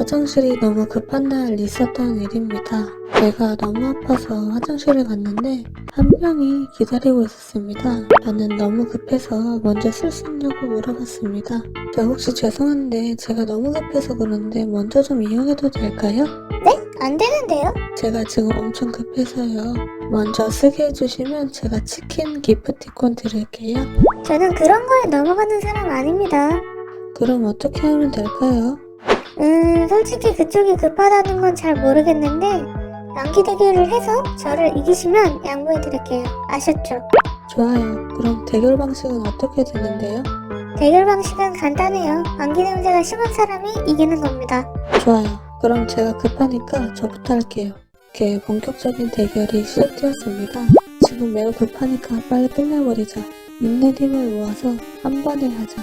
화장실이 너무 급한 날 있었던 일입니다. 제가 너무 아파서 화장실을 갔는데 한 명이 기다리고 있었습니다. 저는 너무 급해서 먼저 쓸 수 있냐고 물어봤습니다. 저 혹시 죄송한데 제가 너무 급해서 그런데 먼저 좀 이용해도 될까요? 네? 안 되는데요? 제가 지금 엄청 급해서요. 먼저 쓰게 해주시면 제가 치킨 기프티콘 드릴게요. 저는 그런 거에 넘어가는 사람 아닙니다. 그럼 어떻게 하면 될까요? 음, 솔직히 그쪽이 급하다는 건 잘 모르겠는데, 연기 대결을 해서 저를 이기시면 양보해드릴게요. 아셨죠? 좋아요. 그럼 대결 방식은 어떻게 되는데요? 대결 방식은 간단해요. 안기 냄새가 심한 사람이 이기는 겁니다. 좋아요. 그럼 제가 급하니까 저부터 할게요. 이렇게 본격적인 대결이 시작되었습니다. 지금 매우 급하니까 빨리 끝내버리자. 있는 힘을 모아서 한 번에 하자.